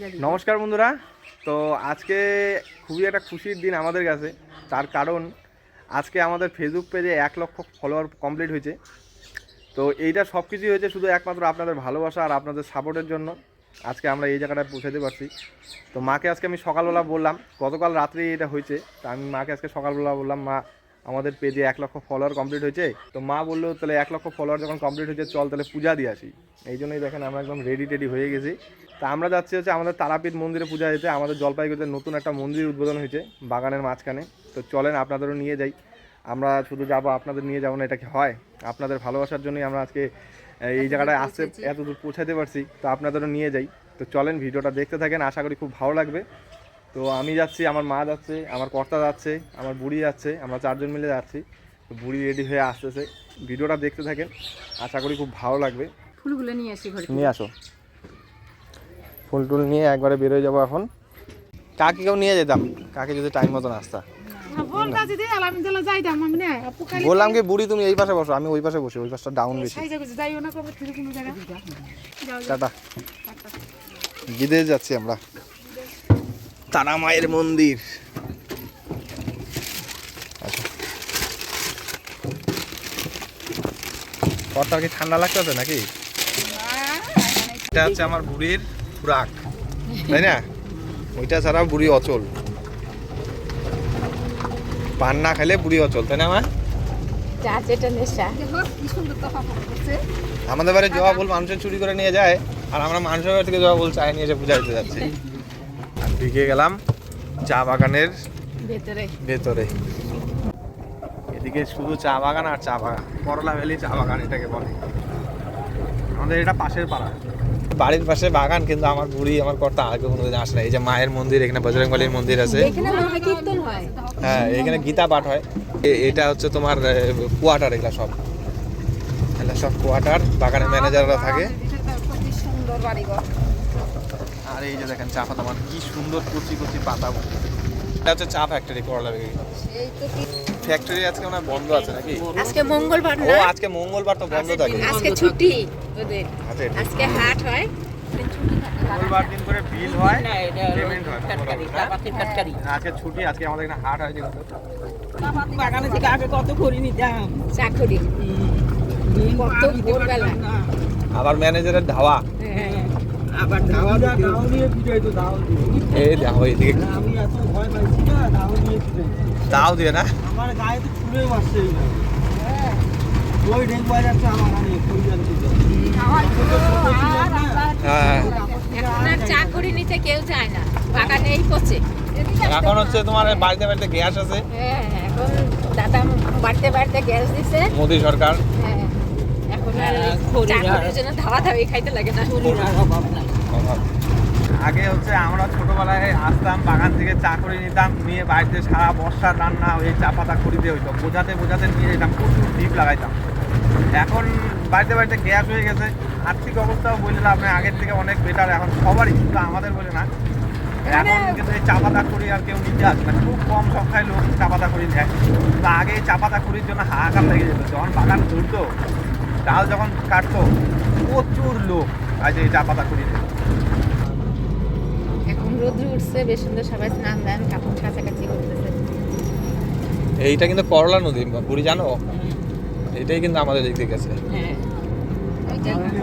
নমস্কার বন্ধুরা। তো আজকে খুবই একটা খুশির দিন আমাদের কাছে। তার কারণ, আজকে আমাদের ফেসবুক পেজে এক লক্ষ ফলোয়ার কমপ্লিট হয়েছে। তো এইটা সব কিছুই হয়েছে শুধু একমাত্র আপনাদের ভালোবাসা আর আপনাদের সাপোর্টের জন্য। আজকে আমরা এই জায়গাটায় পৌঁছাতে পারছি। তো মাকে আজকে আমি সকালবেলা বললাম, গতকাল রাত্রে এটা হয়েছে। তা আমি মাকে আজকে সকালবেলা বললাম, মা আমাদের পেজে এক লক্ষ ফলোয়ার কমপ্লিট হয়েছে। তো মা বলল তাহলে এক লক্ষ ফলোয়ার যখন কমপ্লিট হয়েছে চল তাহলে পূজা দিয়ে আসি। এই জন্যই দেখেন আমরা একদম রেডি টেডি হয়ে গেছি। তা আমরা যাচ্ছি হচ্ছে আমাদের তারাপীঠ মন্দিরে পূজা দিতে। আমাদের জলপাইগুড়িতে নতুন একটা মন্দির উদ্বোধন হয়েছে বাগানের মাঝখানে। তো চলেন আপনাদেরও নিয়ে যাই। আমরা শুধু যাব আপনাদের নিয়ে যাব না এটা কি হয়? আপনাদের ভালোবাসার জন্যই আমরা আজকে এই জায়গাটায় আসতে এত দূর পৌঁছাতে পারছি। তো আপনাদেরও নিয়ে যাই। তো চলেন ভিডিওটা দেখতে থাকেন। আশা করি খুব ভালো লাগবে। তো আমি যাচ্ছি আমার মা যাচ্ছে আমার কর্তা যাচ্ছে আমার বুড়ি যাচ্ছে আমরা চারজন মিলে যাচ্ছি। তো বুড়ি রেডি হয়ে আসতেছে। ভিডিওটা দেখতে থাকেন আশা করি খুব ভালো লাগবে। ফুলগুলো নিয়ে আসি ঘরে। নিয়ে আসো। ফুল টুল নিয়ে একবারে বেরোয় যাব এখন। কাকিকেও নিয়ে যেতাম। কাকি যদি টাইম মতন আসতা বললাম কি বুড়ি তুমি এই পাশে বসো আমি ওই পাশে বসি ওই পাশটা ডাউন বেশি। যাইও না টাটা। বিদেশ যাচ্ছি আমরা। তারা মায়ের মন্দির। আচ্ছা কর্তার কি ঠান্ডা লাগতেছে নাকি? এটা হচ্ছে আমার বুড়ির খুরাক। তাই না? ওইটা ছাড়া বুড়ি অচল। পান না খেলে বুড়ি অচল তাই না মা? যা যেটা নেশা। দেখো কি সুন্দর তো হাফা করছে আমাদের বাড়ি জবা ফুল মানুষের চুরি করে নিয়ে যায় আর আমরা মানুষের বাড়ি থেকে জবা ফুল চাই নিয়ে এসে পূজা দিতে যাচ্ছি। ঢুকে গেলাম চা বাগানের ভেতরে। ভেতরে। এদিকে শুধু চা বাগান আর চা বাগান করলা ভ্যালি চা বাগান এটাকে বলে। আমাদের এটা পাশের পাড়া। বাড়ির পাশে বাগান কিন্তু আমার বুড়ি আমার কর্তা আগে কোনোদিন আসে না। এই যে মায়ের মন্দির এখানে বজরংবলীর মন্দির আছে। হয় হ্যাঁ। এখানে গীতা পাঠ হয়। এটা হচ্ছে তোমার কোয়ার্টার এগুলা সব। এগুলা সব কোয়ার্টার বাগানের ম্যানেজাররা থাকে। সুন্দর বাড়ি ঘর আর এই যে দেখেন চা পাতা মানে কি সুন্দর কুচি কুচি পাতা এটা হচ্ছে চা ফ্যাক্টরি করলা বেগি এই তো ফ্যাক্টরি আজকে মনে বন্ধ আছে নাকি? আজকে মঙ্গলবার না? ও আজকে মঙ্গলবার তো বন্ধ থাকে। আজকে ছুটি। ওদের আচ্ছা আজকে হাট হয়। মঙ্গলবার দিন করে বিল হয় না এটা পেমেন্ট হয় কাটকারি আজকে ছুটি আজকে আমাদের এখানে হাট হয় যেগুলো বাগানে থেকে আগে কত করি নিতাম? চাকরি কত ভোরবেলা। আবার ম্যানেজারের ধাওয়া। হ্যাঁ। আবার ধাওয়া দাও নিয়ে পিটাইতো দাও এই দেখো এইদিকে আমি এত ভয় পাইছি না দাও দিয়ে না? আমার গায়ে তো ফুলে মারছে ওই ডেঙ্গু যাচ্ছে আমার আমি কই যাচ্ছি হ্যাঁ। এখন আর চাকরি নিতে কেউ যায় না পচে। এখন হচ্ছে তোমার বাড়িতে বাড়িতে গ্যাস আছে। হ্যাঁ এখন দাদা বাড়িতে বাড়িতে গ্যাস দিছে। মোদী সরকার। আগে হচ্ছে আমরা ছোটবেলায় আসতাম বাগান থেকে চা করে নিতাম নিয়ে বাড়িতে সারা বর্ষা রান্না ওই চা পাতা খড়িতে হইতো। বোঝাতে বোঝাতে নিয়ে যেতাম প্রচুর ডিপ লাগাইতাম। এখন বাড়িতে বাড়িতে গ্যাস হয়ে গেছে আর্থিক অবস্থাও বললে আপনি আগের থেকে অনেক বেটার এখন সবারই শুধু আমাদের বলে না। এখন কিন্তু এই চা পাতা খড়ি আর কেউ নিতে আসবে না খুব কম সংখ্যায় লোক চা পাতা খড়ি নেয়। তো আগে এই চা পাতা খড়ির জন্য হাহাকার লেগে যেত যখন বাগান ঘুরতো ডাল যখন কাটতো প্রচুর লোক আজ এই চা পাতা করি এখন রোদ্র উঠছে বেশ সুন্দর সবাই স্নান দেন কাপড় কাছাকাছি করতেছে। এইটা কিন্তু করলা নদী বুড়ি জানো? এটাই কিন্তু আমাদের দিক থেকে আছে হ্যাঁ।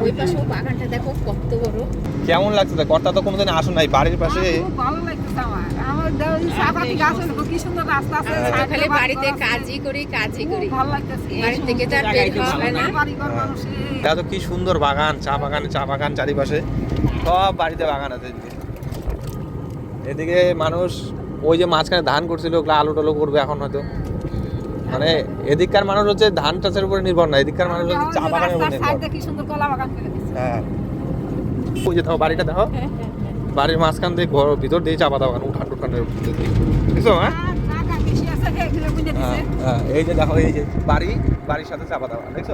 ওই পাশেও বাগানটা দেখো কত বড়। কেমন লাগছে? কর্তা তো কোনোদিন আসো নাই বাড়ির পাশে। খুব ভালো লাগতেছে আমার। আমার গাছ কি সুন্দর রাস্তা আছে। আমরা সাইডে খালি বাড়িতে কাজই করি কাজই করি। ভালো লাগতেছে। বাড়ি থেকে তো আর বের হয় না। বাড়ি ঘর মানুষের এটা তো কি সুন্দর বাগান চা বাগান চা বাগান চারিপাশে। সব বাড়িতে বাগান আছে এদিকে। এদিকে মানুষ ওই যে মাঝখানে ধান করছিল ওগুলো আলু টালু করবে এখন হয়তো। মানে এদিককার মানুষ হচ্ছে ধান চাষের উপরে নির্ভর না এদিককার মানুষ হচ্ছে চা বাগানের উপর নির্ভর। কি সুন্দর কলা বাগান করে হ্যাঁ। ওই যে দেখো বাড়িটা দেখো। বাড়ির মাঝখান দিয়ে ঘর ভিতর দিয়ে চা পাতা বাগান উঠান টুঠানের ভিতর দিয়ে। বুঝছ হ্যাঁ? হ্যাঁ, হ্যাঁ, এই যে দেখো এই যে বাড়ি বাড়ির সাথে চা পাতা বাগান দেখছ?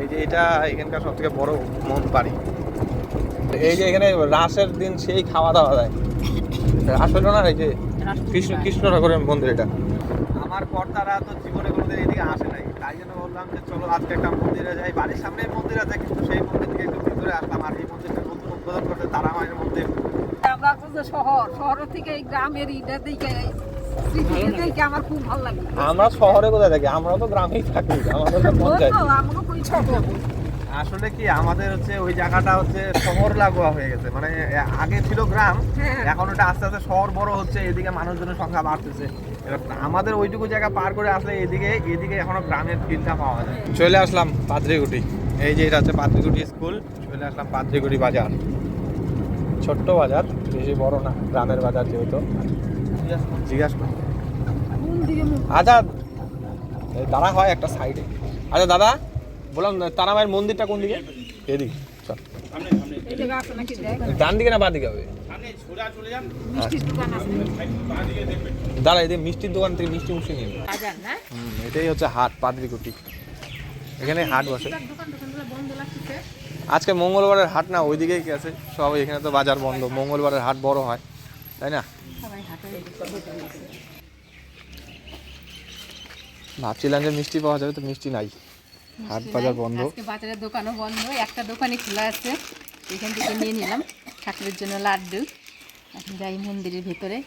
এই যে এটা এখানকার সব থেকে বড় মন বাড়ি। এই যে এখানে রাসের দিন সেই খাওয়া দাওয়া যায় রাস হলো না এই যে কৃষ্ণ কৃষ্ণ ঠাকুরের মন্দির এটা। আমার কর্তারা তো জীবনে কোনোদিন এদিকে আসে নাই। তাই জন্য বললাম যে চলো আজকে একটা মন্দিরে যাই। বাড়ির সামনে মন্দির আছে কিন্তু সেই মন্দির থেকে একটু ভিতরে আসলাম। আর এই মন্দিরটা নতুন উদ্বোধন করছে তারা মায়ের মধ্যে আমরা যে শহর শহর থেকে এই গ্রামের ইটা দিকে আমার খুব ভালো লাগে। আমরা শহরে কোথায় থাকি? আমরা তো গ্রামেই থাকি আমাদের তো পঞ্চায়েত আসলে কি আমাদের হচ্ছে ওই জায়গাটা হচ্ছে শহর লাগোয়া হয়ে গেছে। মানে আগে ছিল গ্রাম হ্যাঁ। এখন ওটা আস্তে আস্তে শহর বড় হচ্ছে এদিকে মানুষজনের সংখ্যা বাড়তেছে। আমাদের ওইটুকু জায়গা পার করে আসলে এদিকে এদিকে এখনও গ্রামের ফিলটা পাওয়া যায়। চলে আসলাম পাত্রিগুটি এই যে এটা হচ্ছে পাত্রিগুটি স্কুল চলে আসলাম পাত্রিগুটি বাজার। ছোট্ট বাজার বেশি বড় না গ্রামের বাজার যেহেতু। জিজ্ঞাসা করি। কোন দিকে মুখ আচ্ছা এই দাঁড়া হয় একটা সাইডে আচ্ছা দাদা বললাম তারামায়ের মন্দিরটা কোন দিকে? এদিকে চল। ডান দিকে না বাঁ দিকে হবে? দাঁড়া এদিকে মিষ্টির দোকান থেকে মিষ্টি মুষ্টি নিয়ে এটাই হচ্ছে হাট পাদ্রিকুটি এখানে হাট বসে। দোকান আজকে মঙ্গলবারের হাট না ওইদিকেই গেছে। সব এখানে তো বাজার বন্ধ মঙ্গলবারের হাট বড় হয় তাই না? ভাবছিলাম যে মিষ্টি পাওয়া যাবে তো মিষ্টি নাই। হাট বাজার বন্ধ। আজকে বাজারের দোকানও বন্ধ একটা দোকানই খোলা আছে। এখান থেকে নিয়ে নিলাম। ঠাকুরের জন্য লাড্ডু। এখন যাই মন্দিরের ভেতরে।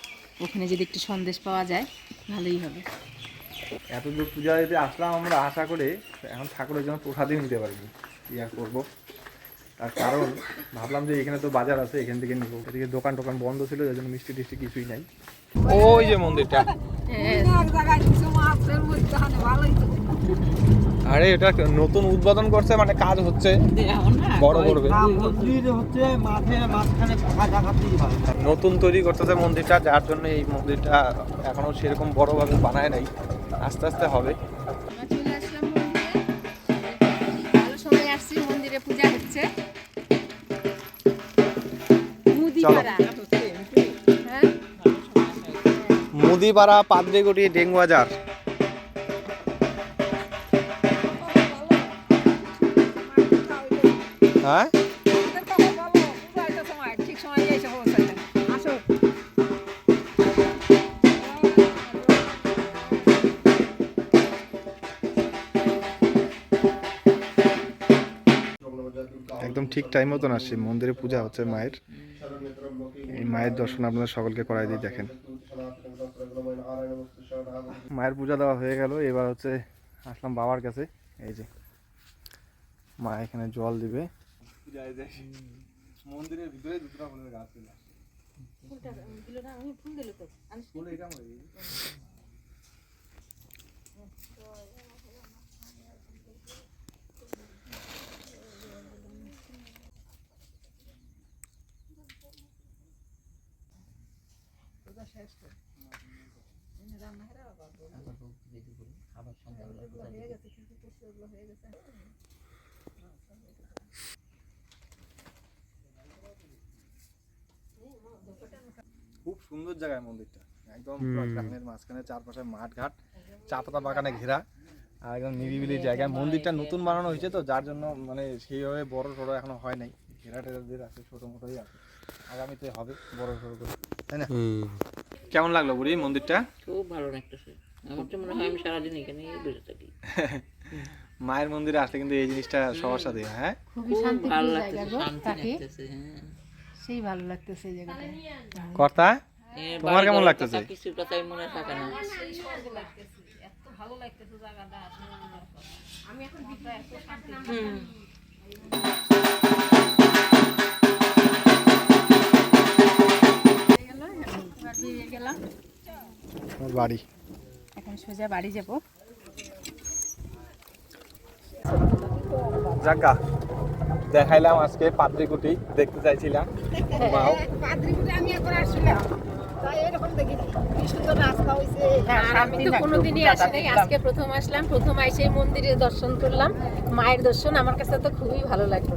ওখানে যদি একটু সন্দেশ পাওয়া যায়, ভালোই হবে। এত দূর পূজা যদি আসলাম আমরা আশা করে, এখন ঠাকুরের জন্য প্রসাদই নিতে কি আর করব? তার কারণ ভাবলাম যে এখানে তো বাজার আছে এখান থেকে নিবো। এদিকে দোকান টোকান বন্ধ ছিল যার জন্য মিষ্টি টিষ্টি কিছুই নাই। ওই যে মন্দিরটা। আরে এটা নতুন উদ্বোধন করছে মানে কাজ হচ্ছে। বড় করবে। নতুন তৈরি করতেছে মন্দিরটা যার জন্য এই মন্দিরটা এখনও সেরকম বড়ভাবে বানায় নাই। আস্তে আস্তে হবে। চলে আসলাম মন্দিরে। ভালো সময় আসছি মন্দিরে পূজা মুদিপাড়া পাদ্রিগুটি ডেঙ্গু বাজার হ্যাঁ? একদম ঠিক টাইম মতন আসছি মন্দিরে পূজা হচ্ছে মায়ের। এই মায়ের দর্শন আপনাদের সকলকে করাই দিয়ে দেখেন। মায়ের পূজা দেওয়া হয়ে গেল এবার হচ্ছে আসলাম বাবার কাছে। এই যে মা এখানে জল দিবে। মন্দিরের ভিতরে দুটো ফুলের গাছ ছিল খুব সুন্দর জায়গায় মন্দিরটা। একদম গ্রামের মাঝখানে চারপাশে মাঠ ঘাট চা পাতা বাগানে ঘেরা আর একদম নিরিবিলি জায়গায়। মন্দিরটা নতুন বানানো হয়েছে তো যার জন্য মানে সেইভাবে বড় সড়ো এখনও হয় নাই। ঘেরা টেরা আছে ছোটো মোটোই আছে। আগামীতে হবে বড় সড়ো করে। তাই না? কেমন লাগল বুড়ি মন্দিরটা? খুব ভালো লাগতেছে। আমার তো মনে হয় আমি সারাদিন এখানেই বসে থাকি। মায়ের মন্দিরে আসলে কিন্তু এই জিনিসটা সবার সাথে হ্যাঁ? খুবই খুব শান্তি ভালো লাগতেছে শান্তি লাগতেছে হ্যাঁ। সেই ভালো লাগতেছে এই জায়গাটা কর্তা তোমার কেমন লাগতেছে? কথা কিছুর কথাই মনে থাকে না। হুম। বেরিয়ে বাড়ি। এখন সোজা বাড়ি যাব। জাগা দেখাইলাম আজকে পাত্রিকুটি দেখতে চাইছিলাম। মাও পাদ্রিপুরে আমি একবার আসছিলাম। তাই এরকম দেখিনি কি সুন্দর রাস্তা হয়েছে। আর আমি তো কোনোদিনই আসি আজকে প্রথম আসলাম। প্রথম আইসে মন্দিরে দর্শন করলাম। মায়ের দর্শন আমার কাছে তো খুবই ভালো লাগল।